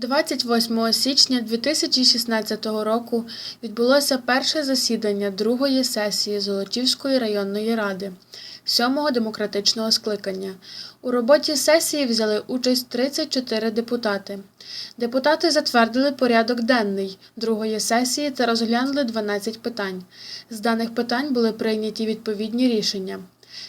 28 січня 2016 року відбулося перше засідання другої сесії Золотівської районної ради сьомого демократичного скликання. У роботі сесії взяли участь 34 депутати. Депутати затвердили порядок денний другої сесії та розглянули 12 питань. З даних питань були прийняті відповідні рішення.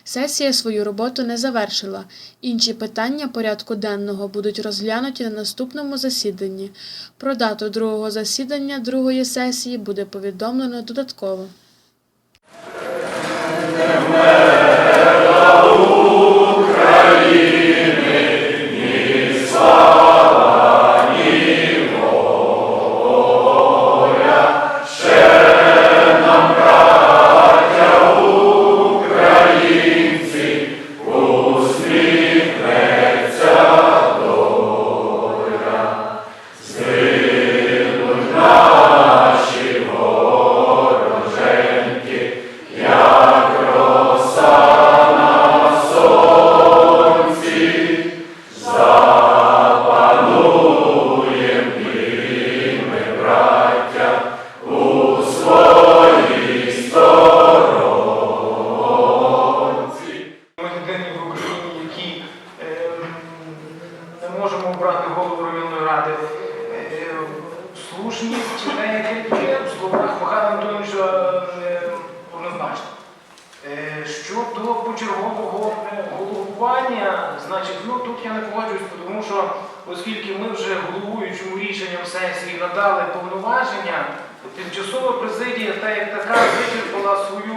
Сесія свою роботу не завершила. Інші питання порядку денного будуть розглянуті на наступному засіданні. Про дату другого засідання другої сесії буде повідомлено додатково. Що оскільки ми вже головуючому рішенням сесії надали повноваження, тимчасова президія та як така вичерпала свою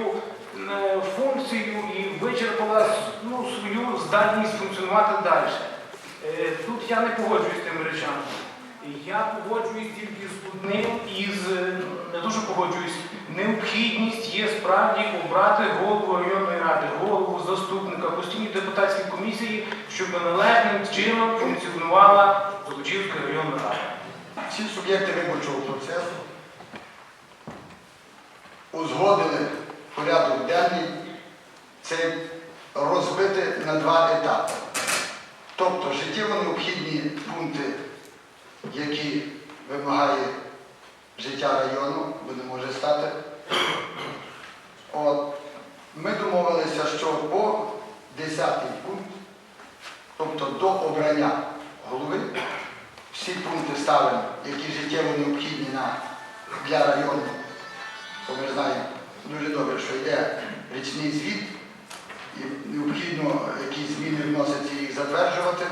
е, функцію і вичерпала ну, свою здатність функціонувати далі. Е, Тут я не погоджуюсь з тими речами. Я погоджуюсь тільки з одним із, не дуже погоджуюсь, необхідність є справді обрати голову районної ради, голову заступника, постійні депутатські комісії, щоб належним чином функціонувала Золочівська районна рада. Всі суб'єкти виборчого процесу узгодили порядок денний цей розбити на два етапи. Тобто життєво необхідні пункти, які вимагає життя району, бо не може стати. От, ми домовилися, що по 10 пункт, тобто до обрання голови, всі пункти ставимо, які життєво необхідні на, для району. Бо ми знаємо дуже добре, що йде річний звіт, і необхідно якісь зміни вносити і їх затверджувати,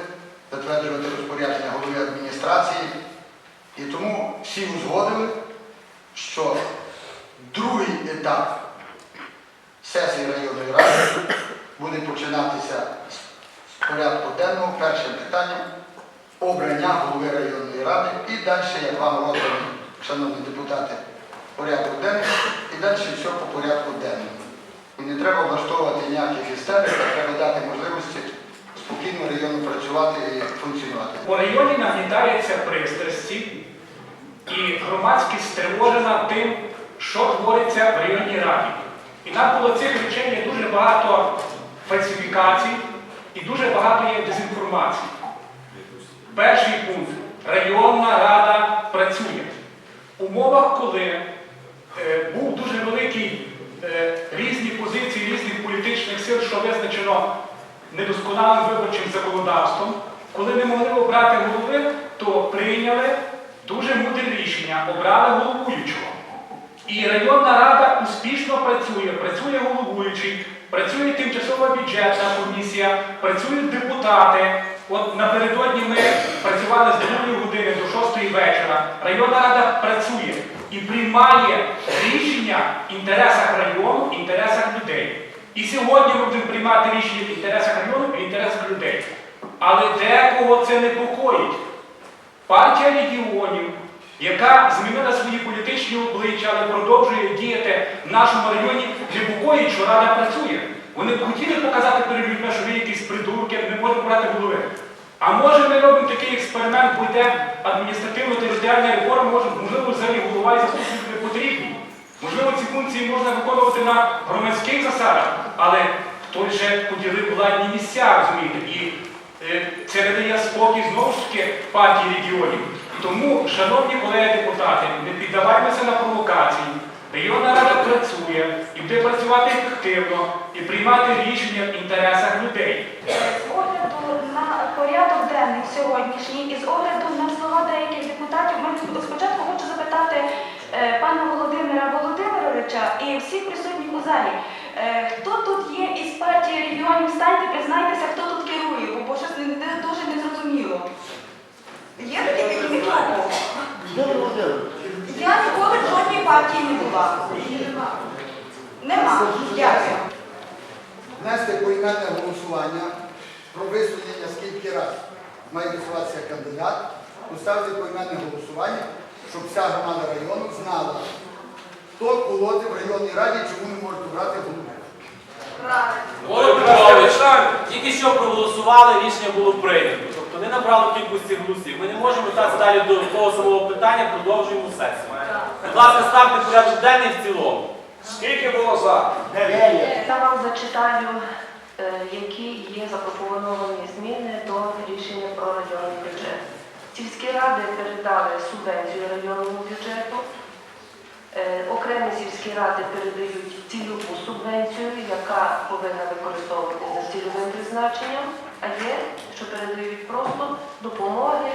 затверджувати розпорядження голови адміністрації. І тому всі узгодили, що другий етап сесії районної ради буде починатися з порядку денного першим питанням обрання голови районної ради і далі, як вам роздані, шановні депутати, порядок денний, і далі все по порядку денному. І не треба влаштовувати ніяких істерик, треба дати можливості спокійно району працювати і функціонувати. У районі нагнітаються пристрасті, і громадськість стривожена тим, що твориться в районній раді. І навколо цих речей є дуже багато фальсифікацій і дуже багато є дезінформації. Перший пункт. Районна рада працює. В умовах, коли е, був дуже великий е, різні позиції різних політичних сил, що визначено недосконалим виборчим законодавством, коли не могли обрати голови, то прийняли дуже мудре рішення, обрали головуючого. І районна рада успішно працює, працює головуючий, працює тимчасова бюджетна комісія, працюють депутати. От напередодні ми працювали з 2 години до 6 вечора. Районна рада працює і приймає рішення в інтересах району, в інтересах людей. І сьогодні ми будемо приймати рішення в інтересах району і в інтересах людей. Але декого це непокоїть. Партія регіонів, яка змінила свої політичні обличчя, але продовжує діяти в нашому районі, непокоїть, що рада працює. Вони б хотіли показати перед людьми, що ви якісь придурки, не можете брати голови. А може ми робимо такий експеримент, бо йде адміністративно-територіальна реформа, може, можливо, взагалі голова і заступник не потрібні. Можливо, ці функції можна виконувати на громадських засадах, але хтось же поділив владні місця, розумієте, і е, це не дає спокій знову ж таки партії регіонів. Тому, шановні колеги депутати, не піддаваймося на провокації. Районна рада працює і буде працювати ефективно і приймати рішення в інтересах людей. З огляду на порядок денний сьогоднішній і з огляду на слова деяких депутатів, ми спочатку хочу запитати пана Володимира Володимировича і всіх присутніх у залі. Е, Хто тут є із партії регіонів? Станьте, признайтеся, хто тут керує, бо- щось не, не- дуже незрозуміло. Є такі такі нікого? Я ніколи в жодній партії не була. Нема. Дякую. Внести поіменне голосування про висунення, скільки разів має висуватися кандидат, поставити поіменне голосування, щоб вся громада району знала, хто колоти в районній раді, і чому не можуть обрати голову. Володимир Петрович, тільки що проголосували, рішення було прийнято. Тобто не набрало кількості голосів. Ми не можемо так далі до того самого питання, продовжуємо сесію. Будь ласка, ставте порядок денний в цілому. Скільки було за? Я вам зачитаю, е, які є запропоновані зміни до рішення про районний бюджет. Сільські ради передали субвенцію районному бюджету. Е, Окремі сільські ради передають цільову субвенцію, яка повинна використовуватися за цільовим призначенням, а є, що передають просто допомоги,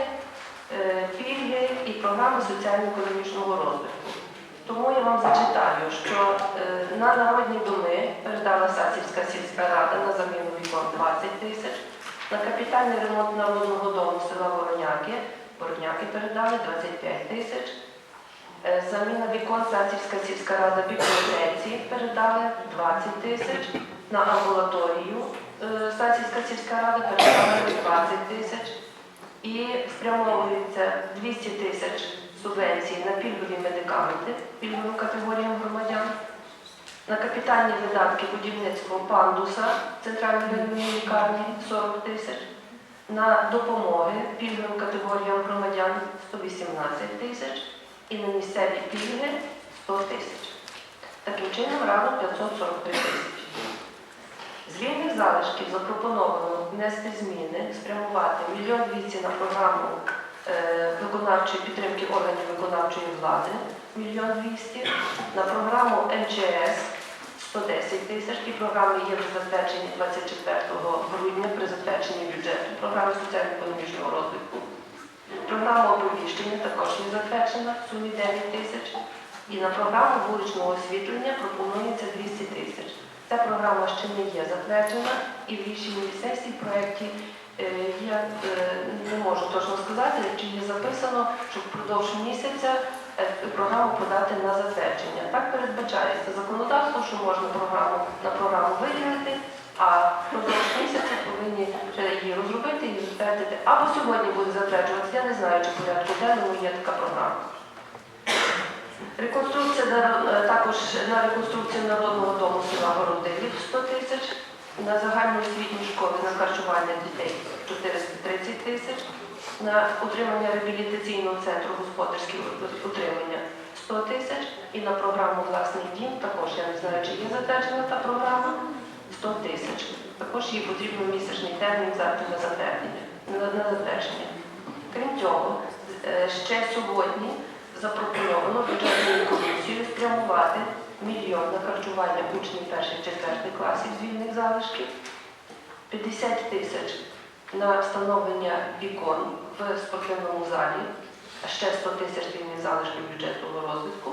е, пільги і програми соціально-економічного розвитку. Тому я вам зачитаю, що е, на народні доми передала Сасівська сільська рада на заміну вікон 20 тисяч, на капітальний ремонт народного дому села Вороняки, Вороняки передали 25 тисяч, Е, заміна вікон Сасівська сільська рада бібліотеці передали 20 тисяч, на амбулаторію е, Сасівська сільська рада передали 20 тисяч. І спрямовується 200 тисяч субвенцій на пільгові медикаменти пільговим категоріям громадян, на капітальні видатки будівництво пандуса центральної лікарні 40 тисяч, на допомоги пільговим категоріям громадян 118 тисяч і на місцеві пільги 100 тисяч. Таким чином разом 543 тисячі. З вільних залишків запропоновано внести зміни, спрямувати мільйон 200 на програму е, виконавчої підтримки органів виконавчої влади, мільйон 200, на програму МЧС 110 тисяч. Ті програми є вже затверджені 24 грудня при затвердженні бюджету програми соціально-економічного розвитку. Програма оповіщення також є затверджена в сумі 9 тисяч. І на програму вуличного освітлення пропонується 200 тисяч. Ця програма ще не є затверджена і в рішенні сесії в проєкті е, я е, не можу точно сказати, чи є записано, що впродовж місяця е, програму подати на затвердження. Так передбачається законодавство, що можна програму на програму виділити, а впродовж місяця повинні її розробити і затвердити. Або сьогодні буде затверджуватися. Я не знаю, чи порядку денному є така програма. Реконструкція е, також на реконструкцію народного дому села Городилів 100 тисяч, на загальноосвітні школи на харчування дітей 430 тисяч, на утримання реабілітаційного центру господарських утримання 100 тисяч і на програму Власний дім, також я не знаю, чи є затверджена та програма 100 тисяч. Також їй потрібно місячний термін на затвердження. На, затвердження. Крім цього, е, ще сьогодні запропоновано бюджетною комісією спрямувати мільйон на харчування учнів перших четвертих класів з вільних залишків, 50 тисяч на встановлення вікон в спортивному залі, ще 100 тисяч вільних залишків бюджетного розвитку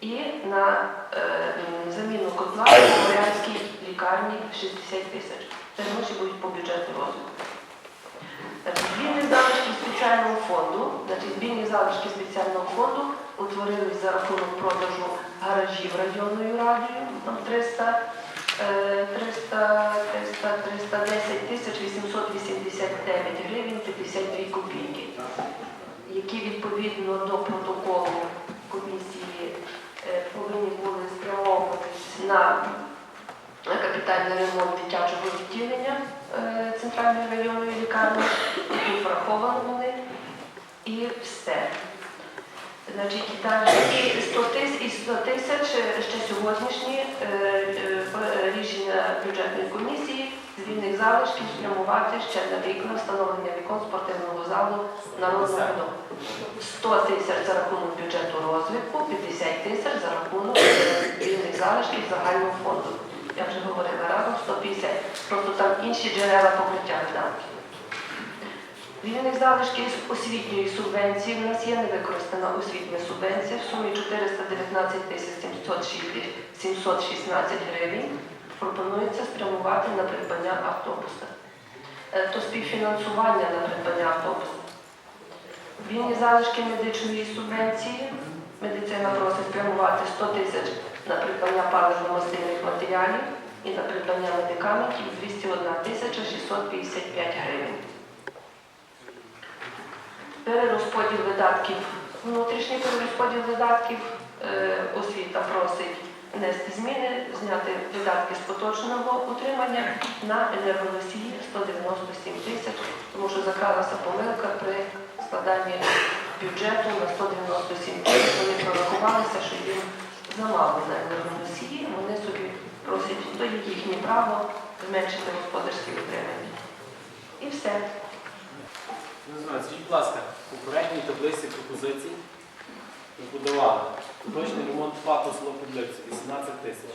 і на е, заміну котла в Борянській лікарні 60 тисяч. Це гроші будуть по бюджету розвитку. Вільні залишки спеціального фонду, значить, вільні залишки спеціального фонду утворились за рахунок продажу гаражів районною радією, там 300, е, 300, 300, 310 тисяч 889 гривень 52 копійки, які відповідно до протоколу комісії е, повинні були спрямовуватись на на капітальний ремонт дитячого відділення е, центральної районної лікарні, які враховані вони, і все. Значить, і далі і 100 тисяч, і 100 тисяч ще сьогоднішні е, е, е, рішення бюджетної комісії з вільних залишків спрямувати ще на вікна, встановлення вікон спортивного залу народного дому. 100 тисяч за рахунок бюджету розвитку, 50 тисяч за рахунок вільних залишків загального фонду. Я вже говорила разом 150, просто там інші джерела покриття видатків. Вільних залишків освітньої субвенції. У нас є невикористана освітня субвенція в сумі 419 тисяч 716 гривень. Пропонується спрямувати на придбання автобуса. Е, То співфінансування на придбання автобуса. Вільні залишки медичної субвенції. Медицина просить спрямувати 100 тисяч на придбання паливно-мастильних матеріалів і на придбання медикаментів 201 тисяча 655 гривень. Перерозподіл видатків. Внутрішній перерозподіл видатків е, освіта просить внести зміни, зняти видатки з поточного утримання на енергоносії 197 тисяч, тому що закралася помилка при складанні бюджету на 197 тисяч. Вони прорахувалися, що їм замало на енергоносії. Вони собі просять, то їхнє право зменшити господарські утримання. І все. Не знаю, скажіть, будь ласка, у попередній таблиці пропозицій ми подавали поточний ремонт ФАПу село Подлипці 18 тисяч,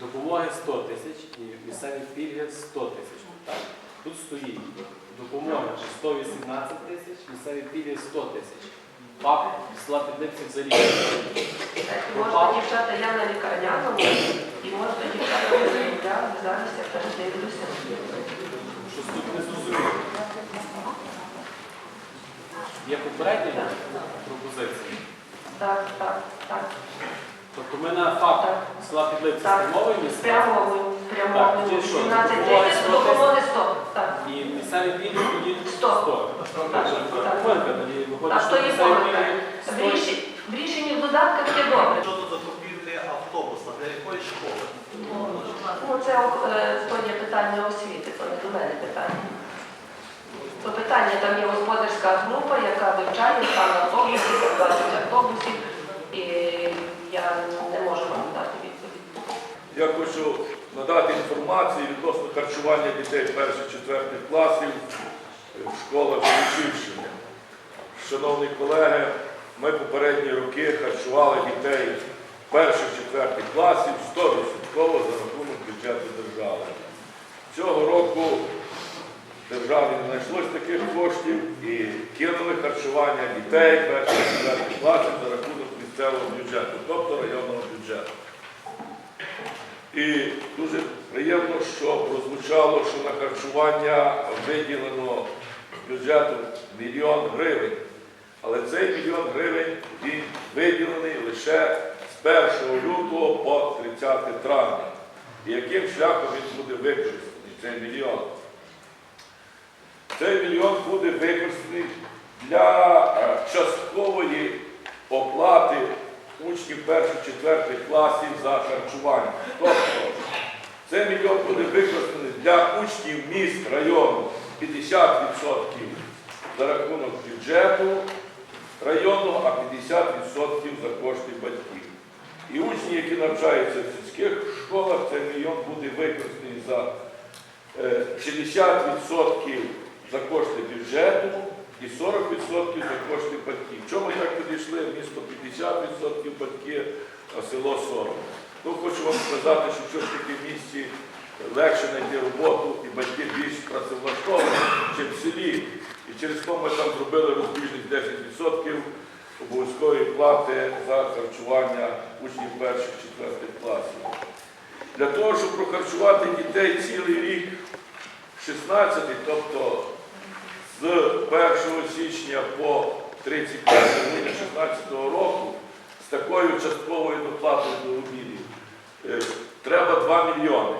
допомоги 100 тисяч і місцеві пільги 100 тисяч. Так. Тут стоїть допомога 118 тисяч, місцеві пільги 100 тисяч. ФАП села Подлипці взагалі. Можна дівчата, я на лікарняному, і можна дівчата я зараз я передивлюся. Щось тут не зрозуміло. Є попередні пропозиції. Так, так, так. Тобто ми на ФАП Так. села Підлипці Так. спрямовуємо Спрямовую, спрямовую. тоді що, 17 допомога тисяч, 100 допомоги 100. Так. і місцеві пільги тоді 100. 100. Так, Так, так. помилка тоді виходить, Так, що то є місцеві помилка. В 100. рішенні, в рішенні в додатках є добре. Щодо закупівлі автобуса, для якої школи? Ну, це е, то є питання освіти, то не до мене питання. Питання, там є господарська група, яка вивчає стан автобусів, 20 автобусів, і я не можу вам дати відповідь. Я хочу надати інформацію відносно харчування дітей перших-четвертих класів в школах Лучівщини. Шановні колеги, ми попередні роки харчували дітей перших-четвертих класів 100% за рахунок бюджету держави. Цього року державі не знайшлось таких коштів і кинули харчування дітей перших-четвертих класів за рахунок місцевого бюджету, тобто районного бюджету. І дуже приємно, що прозвучало, що на харчування виділено з бюджету мільйон гривень. Але цей мільйон гривень він виділений лише з 1 лютого по 30 травня. І яким шляхом він буде використаний, цей мільйон? Цей мільйон буде використаний для е, часткової оплати учнів перших-четвертих класів за харчування. Тобто цей мільйон буде використаний для учнів міст району 50% за рахунок бюджету районного, а 50% за кошти батьків. І учні, які навчаються в сільських школах, цей мільйон буде використаний за е, 60% за кошти бюджету і 40% за кошти батьків. Чому так підійшли? Місто 50% батьки, а село 40%. Ну, хочу вам сказати, що все ж таки в місті легше знайти роботу і батьки більш працевлаштовані, ніж в селі. І через то ми там зробили розбіжних 10% обов'язкової плати за харчування учнів перших-четвертих класів. Для того, щоб прохарчувати дітей цілий рік 16, тобто з 1 січня по 31 грудня 2016 року з такою частковою доплатою до обідів е, треба 2 мільйони.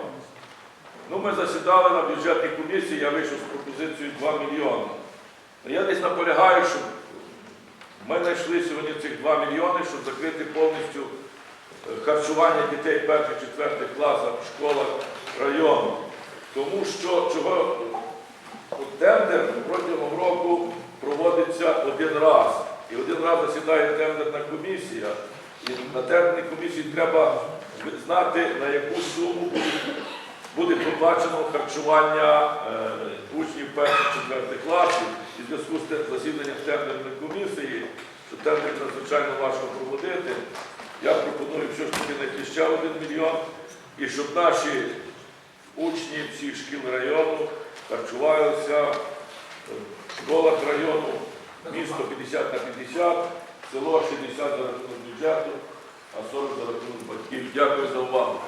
Ну, ми засідали на бюджетній комісії, я вийшов з пропозицією 2 мільйони. Я десь наполягаю, щоб ми знайшли сьогодні цих 2 мільйони, щоб закрити повністю е, харчування дітей перших-четвертих класах в школах району. Тому що чого тендер протягом року проводиться один раз. І один раз засідає тендерна комісія. І на тендерній комісії треба знати, на яку суму буде проплачено харчування е, учнів перших-четвертих класів і в зв'язку з засіданням тендерної комісії, що тендер надзвичайно важко проводити. Я пропоную все ж таки знайти ще один мільйон, і щоб наші учні всіх шкіл району харчувалися в школах району, місто 50 на 50, село 60 за рахунок бюджету, а 40 за рахунок батьків. Дякую за увагу.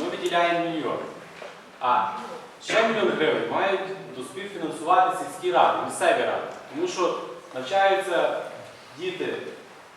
Ми виділяємо мільйон. А ще мільйон гривень мають до співфінансувати сільські ради, місцеві ради. Тому що навчаються діти,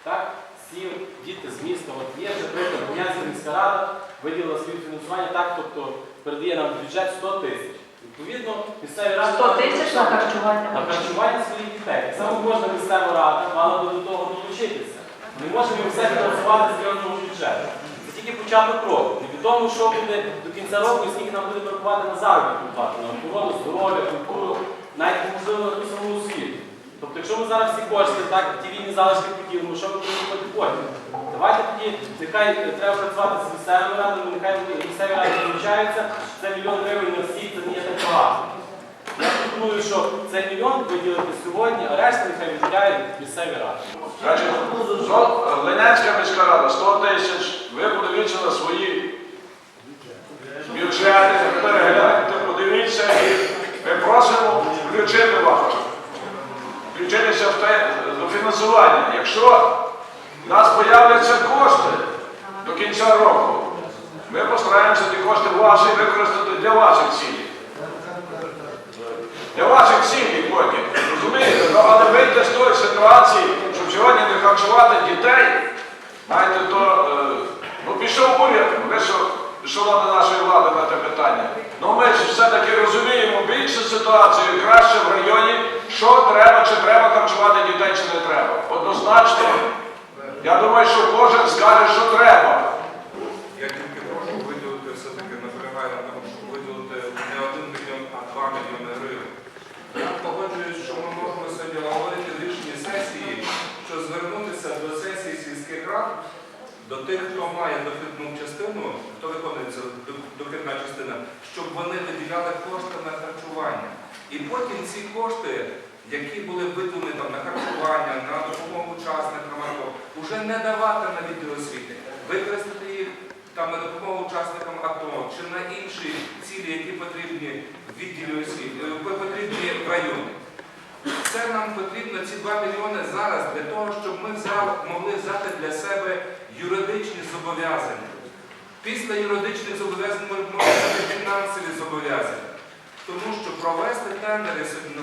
так, сіл, діти з міста. От є, наприклад, Гунянська міська рада виділила співфінансування так, тобто передає нам бюджет 100 тисяч. Відповідно, місцеві ради 100 тисяч на харчування. на харчування своїх дітей. Так само кожна місцева рада мала би до того долучитися. Ми можемо все фінансувати з районного бюджету. Це тільки початок року. Невідомо, що буде до кінця року і скільки нам буде бракувати на заробітну плату, на охорону, здоров'я, культуру, навіть можливо на ту саму освіту. Тобто, якщо ми зараз всі кошти, так, ті вільні залишки поділимо, що ми будемо потім? Давайте тоді, нехай е, треба працювати з місцевими радами, нехай місцеві ради долучаються, це мільйон гривень на всіх, це не є так багато. Я пропоную, що цей мільйон виділити сьогодні, а решта нехай виділяють місцеві ради. Значить, зо- Ленянська міська рада 100 тисяч, ви подивіться на свої бюджети, перегляньте, подивіться і ми просимо включити вас, включитися в те до фінансування. Якщо в нас з'являться кошти до кінця року, ми постараємося ті кошти ваші використати для ваших цілей. Для ваших цілей потім. Розумієте? Ну, але вийти з тої ситуації, щоб сьогодні не харчувати дітей, знаєте, то е, ну, пішов уряд, вийшов ешелони нашої влади на те питання. Ну ми ж все-таки розуміємо більше ситуацію, краще в районі, що треба, чи треба харчувати дітей, чи не треба. Однозначно, я думаю, що кожен скаже, що треба. Я тільки прошу виділити все-таки наполягаю на тому, щоб виділити не один мільйон, а два мільйони гривень. Я погоджуюсь, що ми можемо сьогодні говорити в рішенні сесії, що звернутися до сесії сільських рад, до тих, хто має дохідну частину, хто виконує цю дохідна частина, щоб вони виділяли кошти на харчування. І потім ці кошти, які були виділені там на харчування, на допомогу учасникам АТО, вже не давати на відділ освіти, використати їх там на допомогу учасникам АТО чи на інші цілі, які потрібні в відділі е, потрібні в районі. Це нам потрібно ці 2 мільйони зараз для того, щоб ми могли взяти для себе юридичні зобов'язання. Після юридичних зобов'язань ми можемо фінансові зобов'язання. Тому що провести тендери на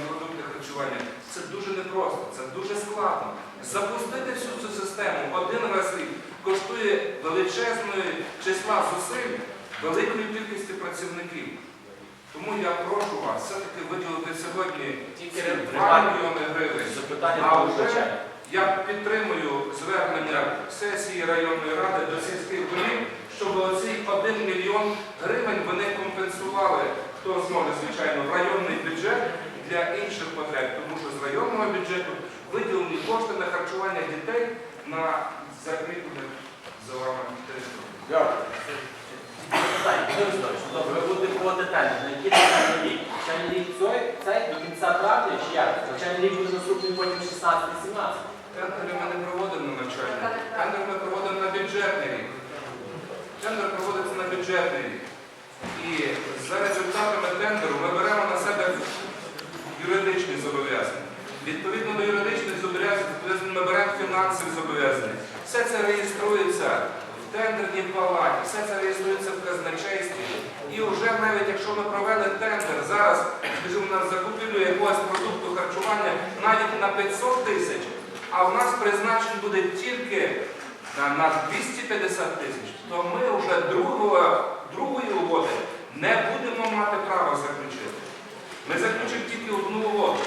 харчування це дуже непросто, це дуже складно. Запустити всю цю систему один раз рік коштує величезної числа зусиль великої кількості працівників. Тому я прошу вас все-таки виділити сьогодні Тільки 2 мільйони гривень. А вже я підтримую звернення сесії районної ради до сільських голів, щоб оці 1 мільйон гривень вони компенсували, хто зможе, звичайно, в районний бюджет для інших потреб, тому що з районного бюджету виділені кошти на харчування дітей на закріплених за вами територіях. Дякую. Добре, ви будете проводити тендер. На який навчальний рік? Навчальний рік цей, цей до кінця травня чи як? Навчальний рік буде наступний потім 16-17. Тендери ми не проводимо на навчальний. Тендер ми проводимо на бюджетний рік. Тендер проводиться на бюджетний рік. І за результатами тендеру ми беремо на юридичні зобов'язання. Відповідно до юридичних зобов'язань ми беремо фінансові зобов'язання. Все це реєструється в тендерній палаті, все це реєструється в казначействі. І вже навіть якщо ми провели тендер зараз, скажімо, на закупівлю якогось продукту харчування навіть на 500 тисяч, а в нас призначень буде тільки на, на 250 тисяч, то ми вже другого, другої угоди не будемо мати права заключити. Ми заключимо тільки одну угоду.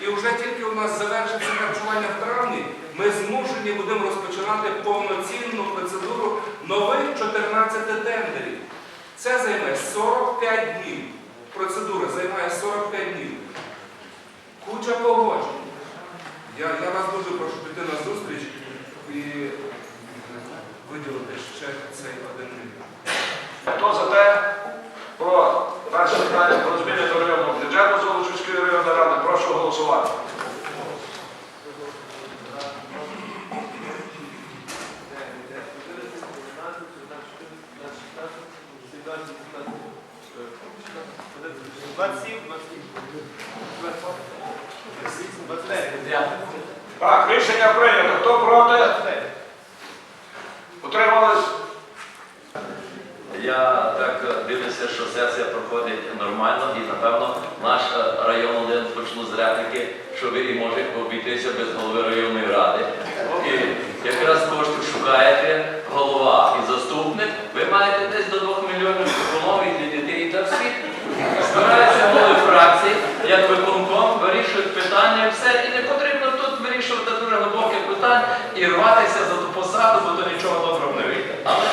І вже тільки у нас завершиться харчування в травні, ми змушені будемо розпочинати повноцінну процедуру нових 14 тендерів. Це займе 45 днів. Процедура займає 45 днів. Куча погоджень. Я, я вас дуже прошу піти на зустріч і виділити ще цей один мільйон. Хто за те, про перше питання про зміни до районного бюджету Золочівської районної ради. Прошу голосувати. Так, рішення прийнято. Хто проти? Утримались? Я так дивлюся, що сесія проходить нормально і напевно наш е, район один почну зрядники, що ви і можете обійтися без голови районної ради. І якраз коштів шукаєте голова і заступник, ви маєте десь до 2 мільйонів економії для дітей та всіх. Збираються голови фракцій, як виконком, вирішують питання і все. І не потрібно тут вирішувати дуже глибоке питання і рватися за ту посаду, бо то нічого доброго не вийде. Але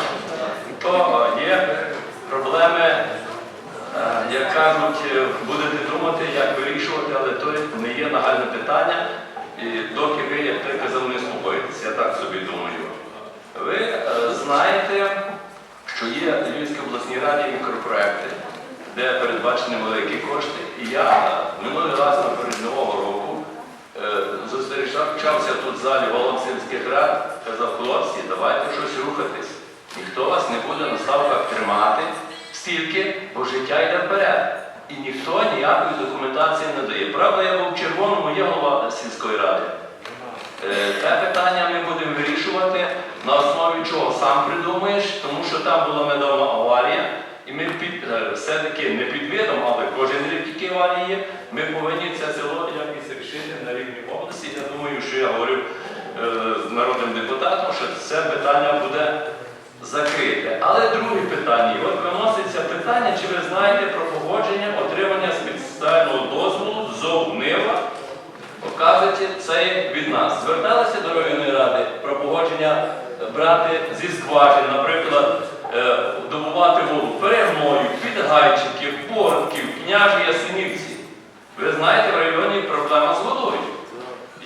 то е, є проблеми, е, як кажуть, е, будете думати, як вирішувати, але то не є нагальне питання. І доки ви, як ти казав, не слухаєтесь, я так собі думаю. Ви е, знаєте, що є в Львівській обласній раді мікропроекти, де передбачені великі кошти. І я е, минулий раз наперед Нового року е, зустрічався тут в залі голов сільських рад, казав, хлопці, давайте щось рухатись. Ніхто вас не буде на ставках тримати стільки, бо життя йде вперед. І ніхто ніякої документації не дає. Правда, я був в червоному, є голова сільської ради. Те питання ми будемо вирішувати на основі чого сам придумаєш, тому що там була недавно аварія, і ми е, все-таки не під видом, але кожен рік які аварії є, ми повинні це село якось рішити на рівні області. Я думаю, що я говорю е, з народним депутатом, що це питання буде закрите. Але друге питання, от виноситься питання, чи ви знаєте про це від нас. Зверталися до районної ради про погодження е, брати зі скважин, наприклад, е, добувати воду перегною, підгайчиків, портків, княжі Ясенівці. Ви знаєте, в районі проблема з водою.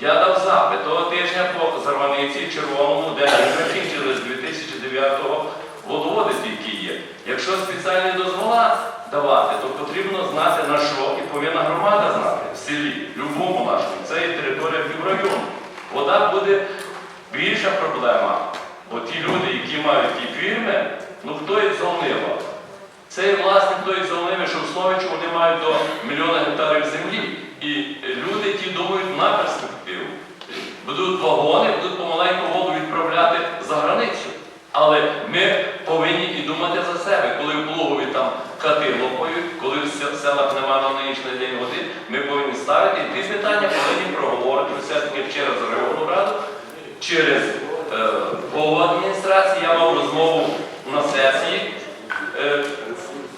Я дав запит того тижня по Зарваниці Червоному, де ми закінчили з 2009-го водоводи тільки є. Якщо спеціальні дозвола давати, то потрібно знати на що і повинна громада знати в селі, в любому нашому. Це є територія піврайону. Вода буде більша проблема. Бо ті люди, які мають ті фірми, ну хто їх золнива? Це власник тої золними, що в Словичу вони мають до мільйона гектарів землі. І люди ті думають на перспективу. Будуть вагони, будуть помаленьку воду відправляти за границю. Але ми повинні і думати за себе. Коли в Плугові там хати лопають, коли в се- селах немає на нинішній день води, ми повинні ставити і ті питання повинні проговорити все-таки через районну раду, через е, голову адміністрації. Я мав розмову на сесії. Е,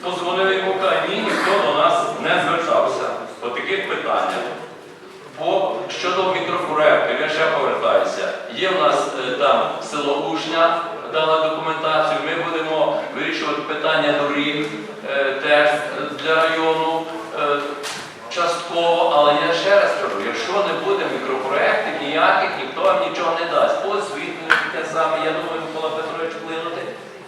Позвонив йому, каже, ні, ніхто до нас не звертався по таких питаннях. По, щодо мікропроєктів, я ще повертаюся. Є в нас е, там село Ушня, дала документацію. Ми будемо вирішувати питання доріг е, теж для району е, частково. Але я ще раз кажу, якщо не буде мікропроєктів ніяких, ніхто вам нічого не дасть. Освітлення те саме, я думаю, Микола Петрович вплинути.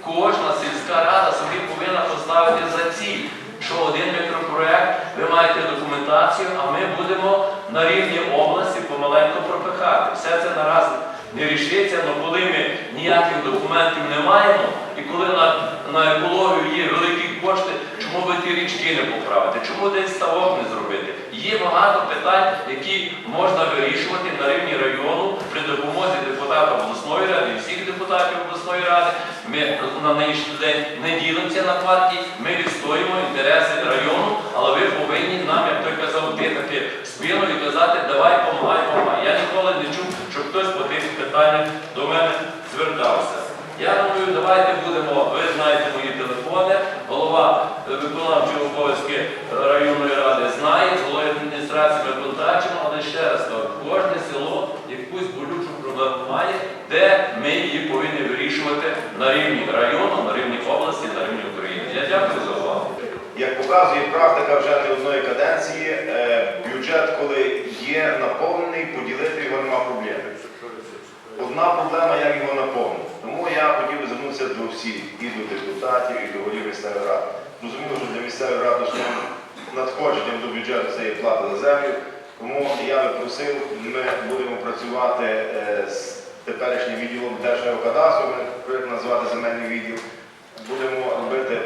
Кожна сільська рада собі повинна поставити за ціль, що один мікропроєкт, ви маєте документацію, а ми будемо на рівні області помаленьку пропихати. Все це нараз не рішиться, але коли ми ніяких документів не маємо, і коли на, на екологію є великі кошти, чому ви ті річки не поправите, чому десь ставок не зробити? Є багато питань, які можна вирішувати на рівні району при допомозі депутата обласної ради і всіх депутатів обласної ради. Ми на нинішній день не ділимося на партії, ми відстоюємо інтереси району, але ви повинні нам, як той казав, тикати спину і казати, давай помагай, помагай. Я ніколи не чув, щоб хтось по тих питаннях до мене звертався. Я думаю, давайте будемо, ви знаєте мої телефони, голова е, виконавчої обов'язки районної ради знає, з головою адміністрації ми контактуємо, але ще раз кажу, кожне село якусь болючу проблему має, де ми її повинні вирішувати на рівні району, на рівні області, на рівні України. Я дякую за увагу. Як показує практика вже не одної каденції, е, бюджет, коли є наповнений, поділити його нема проблеми. Одна проблема, як його наповнити. Тому я хотів би звернутися до всіх, і до депутатів, і до голів місцевих рад. Зрозуміло, що для місцевої ради основним надходженням до бюджету це є плата за землю. Тому я би просив, ми будемо працювати е, з теперішнім відділом Держгеокадастру, ми привикли називати земельний відділ. Будемо робити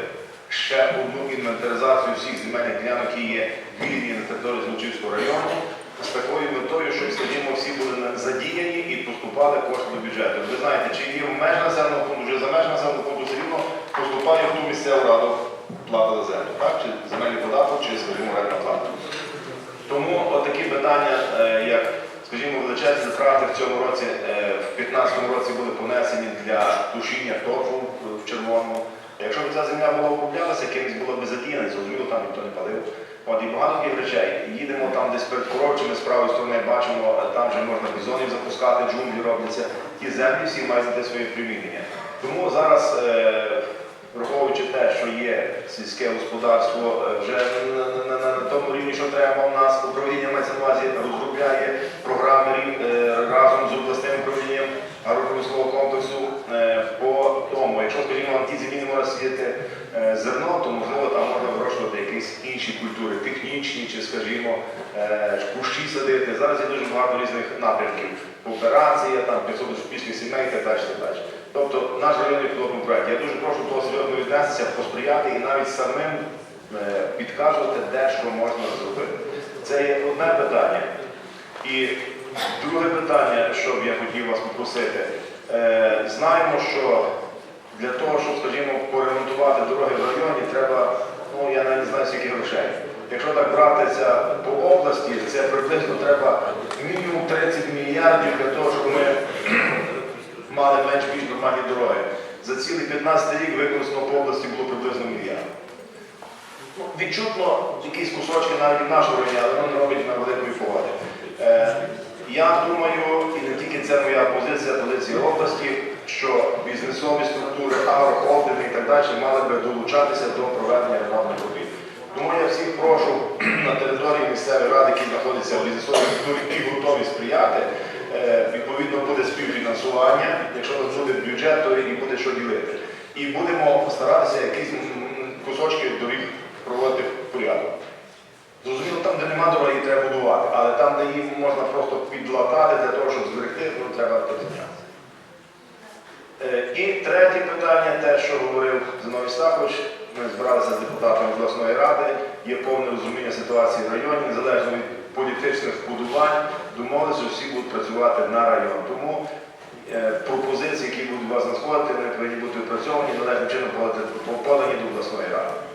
ще одну інвентаризацію всіх земельних ділянок, які є вільні на території Злочівського району, з такою метою, щоб, скажімо, всі були задіяні і поступали кошти до бюджету. Ви знаєте, чи є в меж населеного пункту, вже за меж населеного пункту все рівно поступає в ту місцеву раду плата за землю, так? Чи земельний податок, чи, скажімо, рентна плата. Тому отакі питання, е, як, скажімо, величезні затрати в цьому році, е, в 2015 році були понесені для тушіння торфу в червоному. Якщо б ця земля була оброблялася, кимось було б задіяна, зрозуміло, там ніхто не палив. От і багато таких речей. Їдемо там десь перед коровчими з правої сторони, бачимо, е, там вже можна бізонів запускати, джунглі робляться. Ті землі всі мають знайти своє примінення. Тому зараз, е, враховуючи те, що є сільське господарство, е, вже на, на, на, на тому рівні, що треба у нас, управління увазі розробляє програми разом з обласним управлінням агропромислового комплексу е, по тому, якщо, скажімо, на тій землі не можна сіяти е, зерно, то можливо там можна вирощувати якісь інші культури, технічні чи, скажімо, е, кущі садити. Зараз є дуже багато різних напрямків. Кооперація, там 500 успішних сімей і далі. так далі. Тобто наш районний пілотний проект. Я дуже прошу того серйозно віднестися, посприяти і навіть самим підказувати, де що можна зробити. Це є одне питання. І друге питання, що б я хотів вас попросити. Е, знаємо, що для того, щоб, скажімо, поремонтувати дороги в районі, треба, ну я навіть не знаю, скільки грошей. Якщо так братися по області, це приблизно треба мінімум 30 мільярдів для того, щоб ми мали менш-більш нормальні дороги. За цілий 15 рік використано по області було приблизно мільярд. Ну, Відчутно якісь кусочки навіть в нашому районі, але воно не робить на великої поваги. Я думаю, і не тільки це моя позиція, позиція області, що бізнесові структури, агрохолдинги і так далі мали би долучатися до проведення ремонтних робіт. Тому я всіх прошу на території місцевої ради, які знаходяться в бізнесовій структурі і готові сприяти. Е, Відповідно буде співфінансування, якщо нас буде бюджет, то і буде що ділити. І будемо старатися якісь кусочки доріг проводити в порядок. Зрозуміло, там, де нема дороги, її треба будувати, але там, де її можна просто підлатати для того, щоб зберегти, ну, треба зайнятися. Е, І третє питання, те, що говорив Зиновій Стахович, ми збиралися з депутатами обласної ради, є повне розуміння ситуації в районі, незалежно від політичних вбудувань, домовилися, всі будуть працювати на район. Тому е, пропозиції, які будуть у вас надходити, вони повинні бути опрацьовані, належним чином подані до обласної ради.